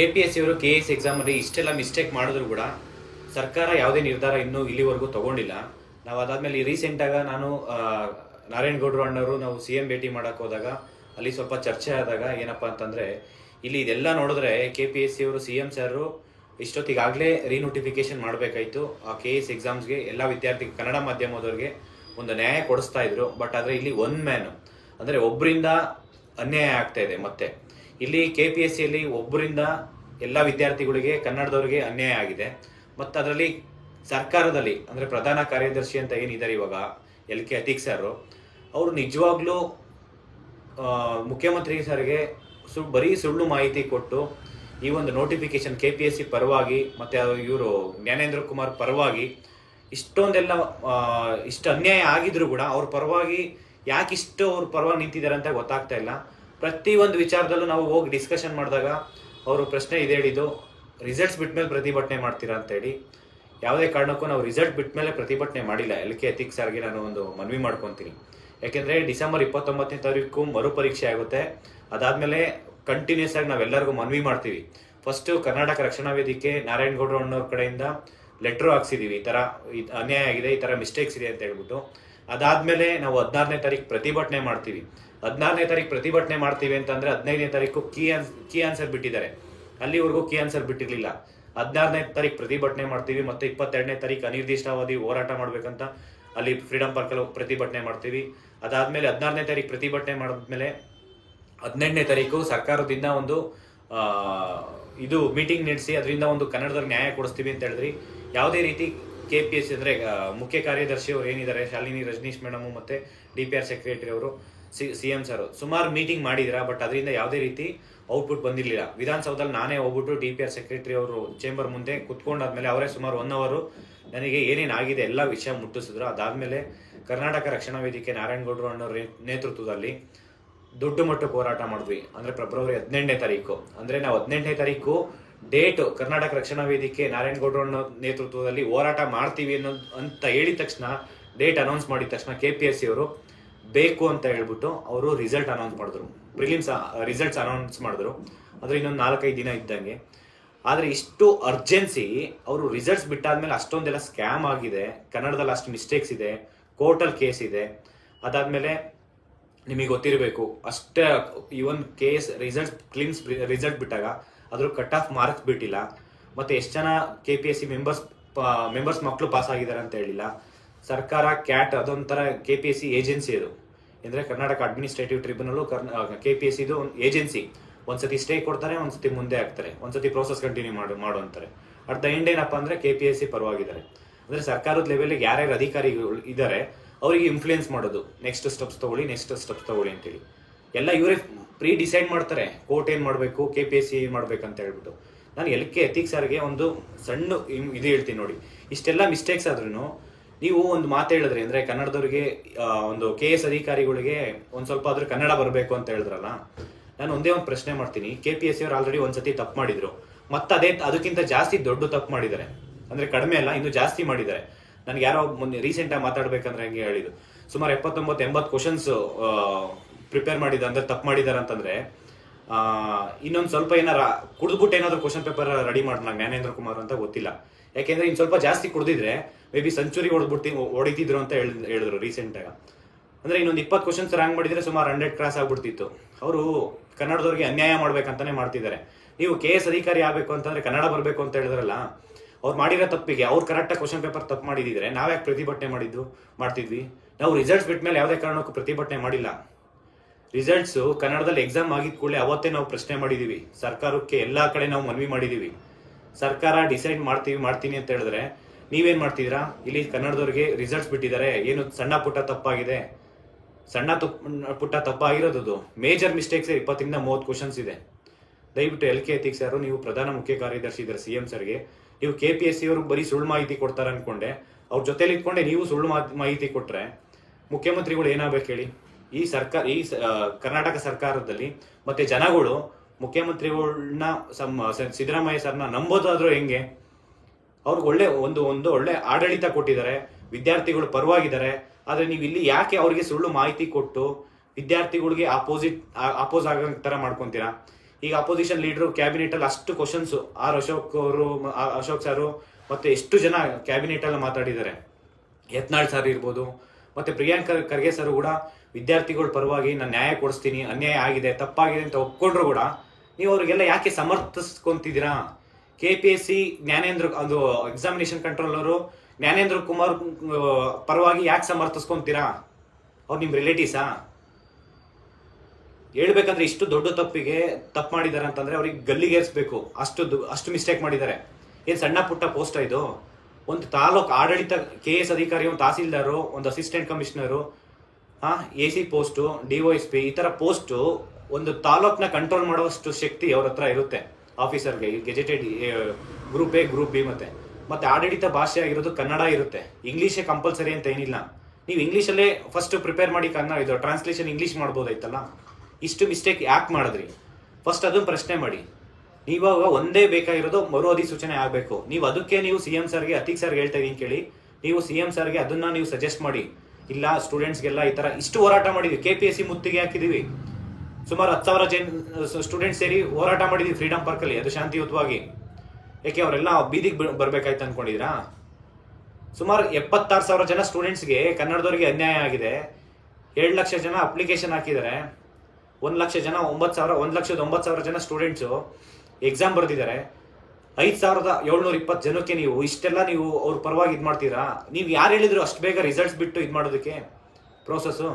K P S C ಅವರು K S ಎಕ್ಸಾಮಲ್ಲಿ ಇಷ್ಟೆಲ್ಲ ಮಿಸ್ಟೇಕ್ ಮಾಡಿದ್ರು ಕೂಡ ಸರ್ಕಾರ ಯಾವುದೇ ನಿರ್ಧಾರ ಇನ್ನೂ ಇಲ್ಲಿವರೆಗೂ ತಗೊಂಡಿಲ್ಲ. ನಾವು ಅದಾದ್ಮೇಲೆ ರೀಸೆಂಟಾಗ ನಾನು ನಾರಾಯಣ ಗೌಡ್ರು ಅಣ್ಣವರು ನಾವು ಸಿ ಎಂ ಭೇಟಿ ಮಾಡಕ್ಕೆ ಹೋದಾಗ ಅಲ್ಲಿ ಸ್ವಲ್ಪ ಚರ್ಚೆ ಆದಾಗ ಏನಪ್ಪ ಅಂತಂದರೆ ಇಲ್ಲಿ ಇದೆಲ್ಲ ನೋಡಿದ್ರೆ ಕೆ ಪಿ ಎಸ್ ಸಿ ಅವರು ಸಿ ಎಂ ಸರ್ ಇಷ್ಟೊತ್ತಿಗಾಗಲೇ ರೀನೋಟಿಫಿಕೇಶನ್ ಮಾಡಬೇಕಾಯಿತು. ಆ ಕೆ ಎಸ್ ಎಕ್ಸಾಮ್ಸ್ಗೆ ಎಲ್ಲ ವಿದ್ಯಾರ್ಥಿ ಕನ್ನಡ ಮಾಧ್ಯಮದವ್ರಿಗೆ ಒಂದು ನ್ಯಾಯ ಕೊಡಿಸ್ತಾ ಇದ್ರು. ಬಟ್ ಆದರೆ ಇಲ್ಲಿ ಒನ್ ಮ್ಯಾನ್ ಅಂದರೆ ಒಬ್ಬರಿಂದ ಅನ್ಯಾಯ ಆಗ್ತಾ ಇದೆ ಮತ್ತೆ. ಇಲ್ಲಿ ಕೆ ಪಿ ಎಸ್ ಸಿಯಲ್ಲಿ ಒಬ್ಬರಿಂದ ಎಲ್ಲ ವಿದ್ಯಾರ್ಥಿಗಳಿಗೆ, ಕನ್ನಡದವರಿಗೆ ಅನ್ಯಾಯ ಆಗಿದೆ. ಮತ್ತು ಅದರಲ್ಲಿ ಸರ್ಕಾರದಲ್ಲಿ, ಅಂದರೆ ಪ್ರಧಾನ ಕಾರ್ಯದರ್ಶಿ ಅಂತ ಏನಿದ್ದಾರೆ ಇವಾಗ, ಎಲ್ ಕೆ ಅತೀಕ್ ಸರ್ ಅವರು ನಿಜವಾಗ್ಲೂ ಮುಖ್ಯಮಂತ್ರಿ ಸರ್ಗೆ ಸು, ಬರೀ ಸುಳ್ಳು ಮಾಹಿತಿ ಕೊಟ್ಟು ಈ ಒಂದು notification K P S C ಪರವಾಗಿ, ಮತ್ತು ಇವರು ಜ್ಞಾನೇಂದ್ರ ಕುಮಾರ್ ಪರವಾಗಿ ಇಷ್ಟೊಂದೆಲ್ಲ ಇಷ್ಟು ಅನ್ಯಾಯ ಆಗಿದ್ರು ಕೂಡ ಅವ್ರ ಪರವಾಗಿ ಯಾಕಿಷ್ಟು ಅವ್ರ ಪರವಾಗಿ ನಿಂತಿದ್ದಾರೆ ಅಂತ ಗೊತ್ತಾಗ್ತಾ ಇಲ್ಲ. ಪ್ರತಿ ಒಂದು ವಿಚಾರದಲ್ಲೂ ನಾವು ಹೋಗಿ ಡಿಸ್ಕಷನ್ ಮಾಡಿದಾಗ ಅವರು ಪ್ರಶ್ನೆ ಇದೆ ಹೇಳಿದ್ದು ರಿಸಲ್ಟ್ಸ್ ಬಿಟ್ಮೇಲೆ ಪ್ರತಿಭಟನೆ ಮಾಡ್ತೀರಾ? ಅಂತ ಹೇಳಿ. ಯಾವುದೇ ಕಾರಣಕ್ಕೂ ನಾವು ರಿಸಲ್ಟ್ ಬಿಟ್ಮೇಲೆ ಪ್ರತಿಭಟನೆ ಮಾಡಿಲ್ಲ. ಎಲ್ ಕೆ ಎಥಿಕ್ಸ್ ಸರ್ಗೆ ನಾನು ಒಂದು ಮನವಿ ಮಾಡ್ಕೊತೀನಿ. ಯಾಕೆಂದರೆ ಡಿಸೆಂಬರ್ ಇಪ್ಪತ್ತೊಂಬತ್ತನೇ ತಾರೀಕು ಮರುಪರೀಕ್ಷೆ ಆಗುತ್ತೆ. ಅದಾದಮೇಲೆ ಕಂಟಿನ್ಯೂಸ್ ಆಗಿ ನಾವೆಲ್ಲರಿಗೂ ಮನವಿ ಮಾಡ್ತೀವಿ. ಫಸ್ಟು ಕರ್ನಾಟಕ ರಕ್ಷಣಾ ವೇದಿಕೆ, ನಾರಾಯಣಗೌಡರು ಅಣ್ಣವ್ರ ಕಡೆಯಿಂದ ಲೆಟರ್ ಹಾಕ್ಸಿದ್ದೀವಿ ಈ ಥರ ಇದು ಅನ್ಯಾಯ ಆಗಿದೆ, ಈ ಥರ ಮಿಸ್ಟೇಕ್ಸ್ ಇದೆ ಅಂತ ಹೇಳ್ಬಿಟ್ಟು. ಅದಾದಮೇಲೆ ನಾವು ಹದಿನಾರನೇ ತಾರೀಕು ಪ್ರತಿಭಟನೆ ಮಾಡ್ತೀವಿ. ಹದಿನಾರನೇ ತಾರೀಕು ಪ್ರತಿಭಟನೆ ಮಾಡ್ತೀವಿ ಅಂತಂದ್ರೆ ಹದಿನೈದನೇ ತಾರೀಕು ಕೀ ಆನ್, ಕೀ ಆನ್ಸರ್ ಬಿಟ್ಟಿದ್ದಾರೆ. ಅಲ್ಲಿವರೆಗೂ ಕೀ ಆನ್ಸರ್ ಬಿಟ್ಟಿರಲಿಲ್ಲ. ಹದಿನಾರನೇ ತಾರೀಕು ಪ್ರತಿಭಟನೆ ಮಾಡ್ತೀವಿ ಮತ್ತೆ ಇಪ್ಪತ್ತೆರಡನೇ ತಾರೀಕು ಅನಿರ್ದಿಷ್ಟಾವಧಿ ಹೋರಾಟ ಮಾಡ್ಬೇಕಂತ ಅಲ್ಲಿ ಫ್ರೀಡಂ ಪಾರ್ಕಲ್ಲಿ ಪ್ರತಿಭಟನೆ ಮಾಡ್ತೀವಿ. ಅದಾದ್ಮೇಲೆ ಹದಿನಾರನೇ ತಾರೀಕು ಪ್ರತಿಭಟನೆ ಮಾಡಿದ್ಮೇಲೆ ಹದಿನೆಂಟನೇ ತಾರೀಕು ಸರ್ಕಾರದಿಂದ ಒಂದು ಇದು ಮೀಟಿಂಗ್ ನಡೆಸಿ ಅದರಿಂದ ಒಂದು ಕನ್ನಡದಲ್ಲಿ ನ್ಯಾಯ ಕೊಡಿಸ್ತೀವಿ ಅಂತ ಹೇಳಿದ್ರಿ. ಯಾವುದೇ ರೀತಿ ಕೆ ಪಿ ಎಸ್ ಅಂದ್ರೆ ಮುಖ್ಯ ಕಾರ್ಯದರ್ಶಿ ಅವರು ಏನಿದ್ದಾರೆ, ಶಾಲಿನಿ ರಜನೀಶ್ ಮೇಡಮು ಮತ್ತೆ ಡಿ ಪಿ ಆರ್ ಸೆಕ್ರೆಟರಿ ಅವರು ಸಿ ಸಿ ಎಂ ಸರ್. ಸುಮಾರು ಮೀಟಿಂಗ್ ಮಾಡಿದ್ರ ಬಟ್ ಅದರಿಂದ ಯಾವುದೇ ರೀತಿ ಔಟ್ಪುಟ್ ಬಂದಿರಲಿಲ್ಲ. ವಿಧಾನಸೌಧದಲ್ಲಿ ನಾನೇ ಹೋಗ್ಬಿಟ್ಟು ಡಿ ಪಿ ಆರ್ ಸೆಕ್ರೆಟರಿ ಅವರು ಚೇಂಬರ್ ಮುಂದೆ ಕುತ್ಕೊಂಡಾದ್ಮೇಲೆ ಅವರೇ ಸುಮಾರು ಒನ್ ಅವರು ನನಗೆ ಏನೇನು ಆಗಿದೆ ಎಲ್ಲ ವಿಷಯ ಮುಟ್ಟಿಸಿದ್ರು. ಅದಾದ್ಮೇಲೆ ಕರ್ನಾಟಕ ರಕ್ಷಣಾ ವೇದಿಕೆ ನಾರಾಯಣಗೌಡರು ಅನ್ನೋ ನೇತೃತ್ವದಲ್ಲಿ ದೊಡ್ಡ ಮಟ್ಟಕ್ಕೆ ಹೋರಾಟ ಮಾಡಿದ್ವಿ. ಅಂದ್ರೆ ಫೆಬ್ರವರಿ ಹದಿನೆಂಟನೇ ತಾರೀಕು. ಅಂದ್ರೆ ನಾವು ಹದಿನೆಂಟನೇ ತಾರೀಕು ಡೇಟ್ ಕರ್ನಾಟಕ ರಕ್ಷಣಾ ವೇದಿಕೆ ನಾರಾಯಣಗೌಡರು ಅನ್ನೋ ನೇತೃತ್ವದಲ್ಲಿ ಹೋರಾಟ ಮಾಡ್ತೀವಿ ಅನ್ನೋದು ಅಂತ ಹೇಳಿದ ತಕ್ಷಣ, ಡೇಟ್ ಅನೌನ್ಸ್ ಮಾಡಿದ ತಕ್ಷಣ ಕೆ ಪಿ ಎಸ್ ಸಿ ಅವರು ಬೇಕು ಅಂತ ಹೇಳ್ಬಿಟ್ಟು ಅವರು ರಿಸಲ್ಟ್ ಅನೌನ್ಸ್ ಮಾಡಿದ್ರು. ಪ್ರಿಲಿಮ್ಸ್ ರಿಸಲ್ಟ್ಸ್ ಅನೌನ್ಸ್ ಮಾಡಿದ್ರು. ಆದರೆ ಇನ್ನೊಂದು ನಾಲ್ಕೈದು ದಿನ ಇದ್ದಂಗೆ. ಆದ್ರೆ ಇಷ್ಟು ಅರ್ಜೆನ್ಸಿ ಅವರು ರಿಸಲ್ಟ್ಸ್ ಬಿಟ್ಟಾದ್ಮೇಲೆ ಅಷ್ಟೊಂದೆಲ್ಲ ಸ್ಕ್ಯಾಮ್ ಆಗಿದೆ. ಕನ್ನಡದಲ್ಲಿ ಅಷ್ಟು ಮಿಸ್ಟೇಕ್ಸ್ ಇದೆ. ಕೋರ್ಟಲ್ ಕೇಸ್ ಇದೆ. ಅದಾದ್ಮೇಲೆ ನಿಮಗೆ ಗೊತ್ತಿರಬೇಕು, ಅಷ್ಟೇ ಈ ಒಂದು ಕೇಸ್ ರಿಸಲ್ಟ್ಸ್ ಕ್ಲಿಮ್ಸ್ ರಿಸಲ್ಟ್ ಬಿಟ್ಟಾಗ ಅದ್ರ ಕಟ್ ಆಫ್ ಮಾರ್ಕ್ಸ್ ಬಿಟ್ಟಿಲ್ಲ. ಮತ್ತೆ ಎಷ್ಟು ಜನ K P S C members members ಮಕ್ಕಳು ಪಾಸ್ ಆಗಿದ್ದಾರೆ ಅಂತ ಹೇಳಿಲ್ಲ. ಸರ್ಕಾರ ಕ್ಯಾಟ್ ಅದೊಂಥರ K P S C agency ಅದು. ಅಂದ್ರೆ Karnataka administrative tribunal K P S ಇದು ಏಜೆನ್ಸಿ ಒಂದ್ಸತಿ ಸ್ಟೇ ಕೊಡ್ತಾರೆ, ಒಂದ್ಸತಿ ಮುಂದೆ ಹಾಕ್ತಾರೆ. ಒಂದ್ಸತಿ ಪ್ರೋಸೆಸ್ ಕಂಟಿನ್ಯೂ ಮಾಡು ಮಾಡು ಅಂತಾರೆ. ಅಟ್ ದ ಎಂಡ್ ಏನಪ್ಪಾ ಅಂದ್ರೆ ಕೆ ಪಿ ಎಸ್ ಸಿ ಪರವಾಗಿದ್ದಾರೆ. ಅಂದ್ರೆ ಸರ್ಕಾರದ ಲೆವೆಲ್ಗೆ ಯಾರ್ಯಾರು ಅಧಿಕಾರಿಗಳು ಇದ್ದಾರೆ, ಅವರಿಗೆ ಇನ್ಫ್ಲೂಯೆನ್ಸ್ ಮಾಡೋದು. ನೆಕ್ಸ್ಟ್ ಸ್ಟೆಪ್ಸ್ ತಗೊಳ್ಳಿ ನೆಕ್ಸ್ಟ್ ಸ್ಟೆಪ್ಸ್ ತಗೊಳ್ಳಿ ಅಂತೇಳಿ. ಎಲ್ಲ ಇವರೇ ಪ್ರೀ ಡಿಸೈಡ್ ಮಾಡ್ತಾರೆ. ಕೋರ್ಟ್ ಏನ್ ಮಾಡಬೇಕು ಕೆ ಪಿ ಎಸ್ ಸಿ ಏನ್ ಮಾಡ್ಬೇಕಂತ ಹೇಳ್ಬಿಟ್ಟು. ನಾನು ಎಲ್ ಕೆ ಎಥಿಕ್ಸ್ ಸರ್ಗೆ ಒಂದು ಸಣ್ಣ ಇದು ಹೇಳ್ತೀನಿ ನೋಡಿ. ಇಷ್ಟೆಲ್ಲ ಮಿಸ್ಟೇಕ್ಸ್ ಆದ್ರೂ ನೀವು ಒಂದು ಮಾತು ಹೇಳಿದ್ರಿ, ಅಂದ್ರೆ ಕನ್ನಡದವ್ರಿಗೆ ಒಂದು ಕೆ ಎಸ್ ಅಧಿಕಾರಿಗಳಿಗೆ ಒಂದ್ ಸ್ವಲ್ಪ ಆದ್ರೂ ಕನ್ನಡ ಬರಬೇಕು ಅಂತ ಹೇಳಿದ್ರಲ್ಲ, ನಾನು ಒಂದೇ ಒಂದು ಪ್ರಶ್ನೆ ಮಾಡ್ತೀನಿ. ಕೆ ಪಿ ಎಸ್ ಸಿ ಅವ್ರು ಆಲ್ರೆಡಿ ಒಂದ್ಸತಿ ತಪ್ಪು ಮಾಡಿದ್ರು. ಮತ್ತೆ ಅದೇ ಅದಕ್ಕಿಂತ ಜಾಸ್ತಿ ದೊಡ್ಡ ತಪ್ಪು ಮಾಡಿದ್ದಾರೆ. ಅಂದ್ರೆ ಕಡಿಮೆ ಅಲ್ಲ, ಇನ್ನು ಜಾಸ್ತಿ ಮಾಡಿದ್ದಾರೆ. ನನ್ಗೆ ಯಾರೋ ಮೊನ್ನೆ ರೀಸೆಂಟ್ ಆಗಿ ಮಾತಾಡ್ಬೇಕಂದ್ರೆ ಹಂಗೆ ಹೇಳಿದ್ರು ಸುಮಾರು ಎಪ್ಪತ್ತೊಂಬತ್ತು, ಎಂಬತ್ತು ಕ್ವಶನ್ಸ್ ಪ್ರಿಪೇರ್ ಮಾಡಿದ ಅಂದ್ರೆ ತಪ್ಪು ಮಾಡಿದ್ದಾರೆ ಅಂತಂದ್ರೆ ಇನ್ನೊಂದು ಸ್ವಲ್ಪ ಏನಾರ ಕುಡಿದ್ಬಿಟ್ಟು ಏನಾದ್ರು ಕ್ವಶನ್ ಪೇಪರ್ ರೆಡಿ ಮಾಡೋಣ ಜ್ಞಾನೇಂದ್ರ ಕುಮಾರ್ ಅಂತ ಗೊತ್ತಿಲ್ಲ. ಯಾಕೆಂದ್ರೆ ಇನ್ನು ಸ್ವಲ್ಪ ಜಾಸ್ತಿ ಕುಡಿದಿದ್ರೆ ಮೇ ಬಿ ಸೆಂಚುರಿ ಹೊಡೆದ್ಬಿಟ್ಟು ಹೊಡಿತಿದ್ರು ಅಂತ ಹೇಳ್- ಹೇಳಿದ್ರು ರೀಸೆಂಟ್ ಆಗ. ಅಂದ್ರೆ ಇನ್ನೊಂದು ಇಪ್ಪತ್ತು ಕ್ವಶನ್ಸ್ ರ್ಯಾಂಕ್ ಮಾಡಿದ್ರೆ ಸುಮಾರು ಹಂಡ್ರೆಡ್ ಕ್ರಾಸ್ ಆಗ್ಬಿಡ್ತಿತ್ತು. ಅವರು ಕನ್ನಡದವ್ರಿಗೆ ಅನ್ಯಾಯ ಮಾಡ್ಬೇಕಂತಾನೆ ಮಾಡ್ತಿದ್ದಾರೆ. ನೀವು ಕೆ ಎಸ್ ಅಧಿಕಾರಿ ಆಗ್ಬೇಕು ಅಂತಂದ್ರೆ ಕನ್ನಡ ಬರಬೇಕು ಅಂತ ಹೇಳಿದ್ರಲ್ಲ, ಅವ್ರು ಮಾಡಿರೋ ತಪ್ಪಿಗೆ, ಅವ್ರು ಕರೆಕ್ಟಾಗಿ ಕ್ವಶನ್ ಪೇಪರ್ ತಪ್ಪು ಮಾಡಿದಿದ್ರೆ ನಾವ್ಯಾಕೆ ಪ್ರತಿಭಟನೆ ಮಾಡಿದ್ದು ಮಾಡ್ತಿದ್ವಿ? ನಾವು ರಿಸಲ್ಟ್ಸ್ ಬಿಟ್ಮೇಲೆ ಯಾವುದೇ ಕಾರಣಕ್ಕೂ ಪ್ರತಿಭಟನೆ ಮಾಡಿಲ್ಲ. ರಿಸಲ್ಟ್ಸ್ ಕನ್ನಡದಲ್ಲಿ ಎಕ್ಸಾಮ್ ಆಗಿದ ಕೂಡಲೇ ಅವತ್ತೇ ನಾವು ಪ್ರಶ್ನೆ ಮಾಡಿದೀವಿ. ಸರ್ಕಾರಕ್ಕೆ ಎಲ್ಲಾ ಕಡೆ ನಾವು ಮನವಿ ಮಾಡಿದೀವಿ. ಸರ್ಕಾರ ಡಿಸೈಡ್ ಮಾಡ್ತೀವಿ ಮಾಡ್ತೀನಿ ಅಂತ ಹೇಳಿದ್ರೆ ನೀವೇನ್ ಮಾಡ್ತಿದ್ದೀರಾ? ಇಲ್ಲಿ ಕನ್ನಡದವ್ರಿಗೆ ರಿಸಲ್ಟ್ಸ್ ಬಿಟ್ಟಿದ್ದಾರೆ. ಏನು ಸಣ್ಣ ಪುಟ್ಟ ತಪ್ಪಾಗಿದೆ? ಸಣ್ಣ ತಪ್ಪು ಪುಟ್ಟ ತಪ್ಪಾಗಿರೋದು ಮೇಜರ್ ಮಿಸ್ಟೇಕ್ಸ್ ಇಪ್ಪತ್ತರಿಂದ ಮೂವತ್ತು ಕ್ವಶನ್ಸ್ ಇದೆ. ದಯವಿಟ್ಟು ಎಲ್ ಕೆ ಎಥಿಕ್ಸ್ ಯಾರು ನೀವು ಪ್ರಧಾನ ಮುಖ್ಯ ಕಾರ್ಯದರ್ಶಿ ಇದ್ದಾರೆ ಸಿ ಎಂ ಸರ್ಗೆ ನೀವು ಕೆ ಪಿ ಎಸ್ ಸಿ ಅವ್ರಿಗೆ ಬರೀ ಸುಳ್ಳು ಮಾಹಿತಿ ಕೊಡ್ತಾರೆ ಅನ್ಕೊಂಡೆ. ಅವ್ರ ಜೊತೆಲಿ ಇಟ್ಕೊಂಡೆ ನೀವು ಸುಳ್ಳು ಮಾಹಿತಿ ಕೊಟ್ರೆ. ಮುಖ್ಯಮಂತ್ರಿಗಳು ಏನಾಗ್ಬೇಕು ಹೇಳಿ? ಈ ಸರ್ಕಾರ, ಈ ಕರ್ನಾಟಕ ಸರ್ಕಾರದಲ್ಲಿ ಮತ್ತೆ ಜನಗಳು ಮುಖ್ಯಮಂತ್ರಿಗಳನ್ನ ಸಿದ್ದರಾಮಯ್ಯ ಸರ್ನ ನಂಬೋದಾದ್ರೂ ಹೆಂಗೆ? ಅವ್ರಿಗೆ ಒಳ್ಳೆ ಒಂದು ಒಂದು ಒಳ್ಳೆ ಆಡಳಿತ ಕೊಟ್ಟಿದ್ದಾರೆ, ವಿದ್ಯಾರ್ಥಿಗಳು ಪರವಾಗಿದ್ದಾರೆ, ಆದರೆ ನೀವು ಇಲ್ಲಿ ಯಾಕೆ ಅವರಿಗೆ ಸುಳ್ಳು ಮಾಹಿತಿ ಕೊಟ್ಟು ವಿದ್ಯಾರ್ಥಿಗಳಿಗೆ ಅಪೋಸಿಟ್ ಅಪೋಸ್ ಆಗೋ ತರ ಮಾಡ್ಕೊತೀರಾ? ಈಗ ಅಪೋಸಿಷನ್ ಲೀಡರ್ ಕ್ಯಾಬಿನೆಟ್ ಅಲ್ಲಿ ಅಷ್ಟು ಕ್ವಶನ್ಸ್ ಆರ್ ಅಶೋಕ್ ಅವರು ಅಶೋಕ್ ಸಾರು ಮತ್ತೆ ಎಷ್ಟು ಜನ ಕ್ಯಾಬಿನೆಟ್ ಅಲ್ಲಿ ಮಾತಾಡಿದ್ದಾರೆ? ಯತ್ನಾಳ್ ಸರ್ ಇರ್ಬೋದು, ಮತ್ತೆ ಪ್ರಿಯಾಂಕ ಖರ್- ಖರ್ಗೆ ಸರ್ ಕೂಡ ವಿದ್ಯಾರ್ಥಿಗಳ ಪರವಾಗಿ ನಾನು ನ್ಯಾಯ ಕೊಡಿಸ್ತೀನಿ, ಅನ್ಯಾಯ ಆಗಿದೆ, ತಪ್ಪಾಗಿದೆ ಅಂತ ಒಪ್ಕೊಂಡ್ರು ಕೂಡ ನೀವು ಅವ್ರಿಗೆಲ್ಲ ಯಾಕೆ ಸಮರ್ಥಿಸ್ಕೊಂತಿದ್ದೀರಾ? K P S C Jnanendra, ಅದು ಎಕ್ಸಾಮಿನೇಷನ್ ಕಂಟ್ರೋಲ್ ಅವರು ಜ್ಞಾನೇಂದ್ರ ಕುಮಾರ್ ಪರವಾಗಿ ಯಾಕೆ ಸಮರ್ಥಿಸ್ಕೊಂತೀರಾ? ಅವ್ರು ನಿಮ್ಮ ರಿಲೇಟಿವ್ಸಾ ಹೇಳ್ಬೇಕಂದ್ರೆ ಇಷ್ಟು ದೊಡ್ಡ ತಪ್ಪಿಗೆ ತಪ್ಪು ಮಾಡಿದ್ದಾರೆ ಅಂತಂದ್ರೆ ಅವ್ರಿಗೆ ಗಲ್ಲಿಗೇರಿಸ್ಬೇಕು. ಅಷ್ಟು ಅಷ್ಟು ಮಿಸ್ಟೇಕ್ ಮಾಡಿದ್ದಾರೆ. ಏನು ಸಣ್ಣ ಪುಟ್ಟ ಪೋಸ್ಟ್ ಇದು? ಒಂದು ತಾಲೂಕು ಆಡಳಿತ ಕೆ ಎಸ್ ಅಧಿಕಾರಿ, ಒಂದು ತಹಸೀಲ್ದಾರು, ಒಂದು ಅಸಿಸ್ಟೆಂಟ್ ಕಮಿಷನರು ಹಾ A C post D S P ಈ ಥರ ಪೋಸ್ಟು ಒಂದು ತಾಲೂಕ್ನ ಕಂಟ್ರೋಲ್ ಮಾಡುವಷ್ಟು ಶಕ್ತಿ ಅವ್ರ ಹತ್ರ ಇರುತ್ತೆ. ಆಫೀಸರ್ಗೆ, gazetted group A, group B ಮತ್ತೆ. ಮತ್ತೆ ಆಡಳಿತ ಭಾಷೆ ಆಗಿರೋದು ಕನ್ನಡ ಇರುತ್ತೆ. ಇಂಗ್ಲೀಷೇ ಕಂಪಲ್ಸರಿ ಅಂತ ಏನಿಲ್ಲ. ನೀವು ಇಂಗ್ಲೀಷಲ್ಲೇ ಫಸ್ಟ್ ಪ್ರಿಪೇರ್ ಮಾಡಿ ಕನ್ನಡ ಇದು ಟ್ರಾನ್ಸ್ಲೇಷನ್ ಇಂಗ್ಲೀಷ್ ಮಾಡ್ಬೋದಾಯ್ತಲ್ಲ? ಇಷ್ಟು ಮಿಸ್ಟೇಕ್ ಯಾಕೆ ಮಾಡಿದ್ರಿ? ಫಸ್ಟ್ ಅದನ್ನು ಪ್ರಶ್ನೆ ಮಾಡಿ. ನೀವಾಗ ಒಂದೇ ಬೇಕಾಗಿರೋದು ಮರು ಅಧಿಸೂಚನೆ ಆಗಬೇಕು. ನೀವು ಅದಕ್ಕೆ ನೀವು ಸಿ ಎಂ ಸರ್ಗೆ, ಅತಿಕ್ ಸರ್ಗೆ ಹೇಳ್ತಾ ಇದೀನಿ ಕೇಳಿ. ನೀವು ಸಿ ಎಂ ಸರ್ಗೆ ಅದನ್ನ ನೀವು ಸಜೆಸ್ಟ್ ಮಾಡಿ. ಇಲ್ಲ ಸ್ಟೂಡೆಂಟ್ಸ್ಗೆಲ್ಲ ಈ ಥರ ಇಷ್ಟು ಹೋರಾಟ ಮಾಡಿದ್ವಿ. ಕೆ ಪಿ ಎಸ್ ಸಿ ಮುತ್ತಿಗೆ ಹಾಕಿದೀವಿ. ಸುಮಾರು ಹತ್ತು ಸಾವಿರ ಜನ ಸ್ಟೂಡೆಂಟ್ಸ್ ಸೇರಿ ಹೋರಾಟ ಮಾಡಿದ್ವಿ ಫ್ರೀಡಂ ಪಾರ್ಕಲ್ಲಿ ಅದು ಶಾಂತಿಯುತವಾಗಿ. ಯಾಕೆ ಅವರೆಲ್ಲ ಬೀದಿಗೆ ಬರಬೇಕಾಯ್ತು ಅನ್ಕೊಂಡಿದ್ರಾ ಸುಮಾರು ಎಪ್ಪತ್ತಾರು ಸಾವಿರ ಜನ ಸ್ಟೂಡೆಂಟ್ಸ್ಗೆ ಕನ್ನಡದವರಿಗೆ ಅನ್ಯಾಯ ಆಗಿದೆ. ಏಳು ಲಕ್ಷ ಜನ ಅಪ್ಲಿಕೇಶನ್ ಹಾಕಿದ್ದಾರೆ. ಒಂದು ಲಕ್ಷ ಜನ ಒಂಬತ್ತು ಸಾವಿರ, ಒಂದು ಲಕ್ಷದ ಒಂಬತ್ತು ಸಾವಿರ ಜನ ಸ್ಟೂಡೆಂಟ್ಸು ಎಕ್ಸಾಮ್ ಬರೆದಿದ್ದಾರೆ. ಐದು ಸಾವಿರದ ಏಳ್ನೂರ ಇಪ್ಪತ್ತು ಜನಕ್ಕೆ ನೀವು ಇಷ್ಟೆಲ್ಲ ನೀವು ಅವ್ರ ಪರವಾಗಿ ಇದು ಮಾಡ್ತೀರಾ? ನೀವು ಯಾರು ಹೇಳಿದ್ರು ಅಷ್ಟು ಬೇಗ ರಿಸಲ್ಟ್ಸ್ ಬಿಟ್ಟು ಇದು ಮಾಡೋದಕ್ಕೆ ಪ್ರೋಸೆಸ್ಸು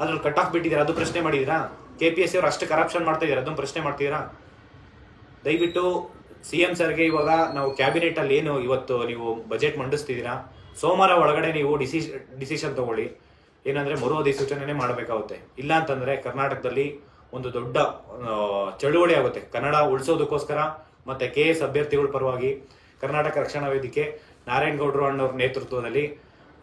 ಅದ್ರಲ್ಲಿ ಕಟ್ ಆಫ್ ಬಿಟ್ಟಿದ್ದೀರಾ? ಅದು ಪ್ರಶ್ನೆ ಮಾಡಿದ್ದೀರಾ? ಕೆ ಪಿ ಎಸ್ ಸಿ ಅವ್ರು ಅಷ್ಟು ಕರಪ್ಷನ್ ಮಾಡ್ತಾ ಇದ್ದಾರೆ ಅದನ್ನು ಪ್ರಶ್ನೆ ಮಾಡ್ತೀರಾ ದಯವಿಟ್ಟು ಸಿ ಎಂ ಸರ್ಗೆ ಇವಾಗ ನಾವು ಕ್ಯಾಬಿನೆಟ್ ಅಲ್ಲಿ ಏನು ಇವತ್ತು ನೀವು ಬಜೆಟ್ ಮಂಡಿಸ್ತಿದ್ದೀರಾ? ಸೋಮವಾರ ಒಳಗಡೆ ನೀವು ಡಿಸಿಷ್ ಡಿಸಿಷನ್ ತಗೊಳ್ಳಿ. ಏನಂದ್ರೆ ಮರು ಅಧಿಸೂಚನೆ ಮಾಡಬೇಕಾಗುತ್ತೆ. ಇಲ್ಲ ಅಂತಂದ್ರೆ ಕರ್ನಾಟಕದಲ್ಲಿ ಒಂದು ದೊಡ್ಡ ಚಳುವಳಿ ಆಗುತ್ತೆ. ಕನ್ನಡ ಉಳಿಸೋದಕ್ಕೋಸ್ಕರ ಮತ್ತೆ ಕೆ ಎಸ್ ಅಭ್ಯರ್ಥಿಗಳ ಪರವಾಗಿ ಕರ್ನಾಟಕ ರಕ್ಷಣಾ ವೇದಿಕೆ ನಾರಾಯಣಗೌಡರು ಅಣ್ಣವ್ರ ನೇತೃತ್ವದಲ್ಲಿ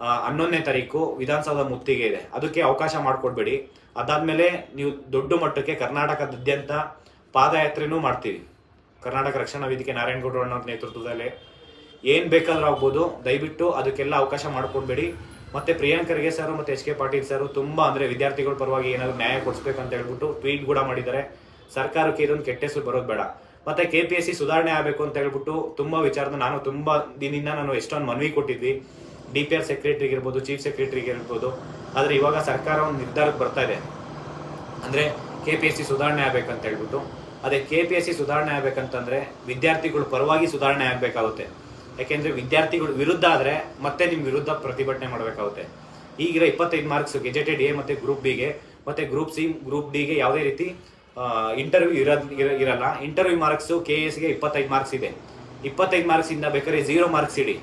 ಹನ್ನೊಂದನೇ ತಾರೀಕು ವಿಧಾನಸೌಧ ಮುತ್ತಿಗೆ ಇದೆ. ಅದಕ್ಕೆ ಅವಕಾಶ ಮಾಡಿಕೊಡ್ಬೇಡಿ. ಅದಾದಮೇಲೆ ನೀವು ದೊಡ್ಡ ಮಟ್ಟಕ್ಕೆ ಕರ್ನಾಟಕದಾದ್ಯಂತ ಪಾದಯಾತ್ರೆನೂ ಮಾಡ್ತೀವಿ. ಕರ್ನಾಟಕ ರಕ್ಷಣಾ ವೇದಿಕೆ ನಾರಾಯಣಗೌಡ ಅಣ್ಣವ್ರ ನೇತೃತ್ವದಲ್ಲಿ. ಏನು ಬೇಕಾದ್ರೂ ಆಗ್ಬೋದು. ದಯವಿಟ್ಟು ಅದಕ್ಕೆಲ್ಲ ಅವಕಾಶ ಮಾಡಿಕೊಡ್ಬೇಡಿ. ಮತ್ತು ಪ್ರಿಯಾಂಕ್ ಖರ್ಗೆ ಸರ್ ಮತ್ತು ಎಚ್ ಕೆ ಪಾಟೀಲ್ ಸರ್ ತುಂಬ ಅಂದರೆ ವಿದ್ಯಾರ್ಥಿಗಳ ಪರವಾಗಿ ಏನಾದರೂ ನ್ಯಾಯ ಕೊಡಿಸ್ಬೇಕಂತ ಹೇಳ್ಬಿಟ್ಟು ಟ್ವೀಟ್ ಕೂಡ ಮಾಡಿದ್ದಾರೆ. ಸರ್ಕಾರಕ್ಕೆ ಇದೊಂದು ಕೆಟ್ಟ ಹೆಸರು ಬರೋದು ಬೇಡ. ಮತ್ತು ಕೆ ಪಿ ಎಸ್ ಸಿ ಸುಧಾರಣೆ ಆಗಬೇಕು ಅಂತ ಹೇಳ್ಬಿಟ್ಟು ತುಂಬ ವಿಚಾರದ ನಾನು ತುಂಬ ದಿನದಿಂದ ನಾನು ಎಷ್ಟೊಂದು ಮನವಿ ಕೊಟ್ಟಿದ್ವಿ. ಡಿ ಪಿ ಆರ್ ಸೆಕ್ರೆಟರಿಗೆ ಇರ್ಬೋದು ಚೀಫ್ ಸೆಕ್ರೆಟರಿಗೆ ಇರ್ಬೋದು ಆದರೆ ಇವಾಗ ಸರ್ಕಾರ ಒಂದು ನಿರ್ಧಾರಕ್ಕೆ ಬರ್ತಾ ಇದೆ. ಅಂದರೆ ಕೆ ಪಿ ಎಸ್ ಸಿ ಸುಧಾರಣೆ ಆಗಬೇಕಂತ ಹೇಳ್ಬಿಟ್ಟು. ಅದೇ ಕೆ ಪಿ ಎಸ್ ಸಿ ಸುಧಾರಣೆ ಆಗಬೇಕಂತಂದರೆ ವಿದ್ಯಾರ್ಥಿಗಳು ಪರವಾಗಿ ಸುಧಾರಣೆ ಆಗಬೇಕಾಗುತ್ತೆ. ಯಾಕೆಂದರೆ ವಿದ್ಯಾರ್ಥಿಗಳು ವಿರುದ್ಧ ಆದರೆ ಮತ್ತೆ ನಿಮ್ಮ ವಿರುದ್ಧ ಪ್ರತಿಭಟನೆ ಮಾಡಬೇಕಾಗುತ್ತೆ. ಈಗಿರೋ ಇಪ್ಪತ್ತೈದು ಮಾರ್ಕ್ಸ್ ಗೆಜೆಟೆಡ್ ಎ ಮತ್ತು ಗ್ರೂಪ್ ಬಿಗೆ ಮತ್ತು ಗ್ರೂಪ್ ಸಿ ಗ್ರೂಪ್ ಡಿಗೆ ಯಾವುದೇ ರೀತಿ ಇಂಟರ್ವ್ಯೂ ಇರ- ಇರಲ್ಲ. ಇಂಟರ್ವ್ಯೂ ಮಾರ್ಕ್ಸು ಕೆ ಎಸ್ಗೆ ಇಪ್ಪತ್ತೈದು ಮಾರ್ಕ್ಸ್ ಇದೆ. ಇಪ್ಪತ್ತೈದು ಮಾರ್ಕ್ಸಿಂದ ಬೇಕಾದ್ರೆ ಝೀರೋ ಮಾರ್ಕ್ಸ್ ಇಡಿ.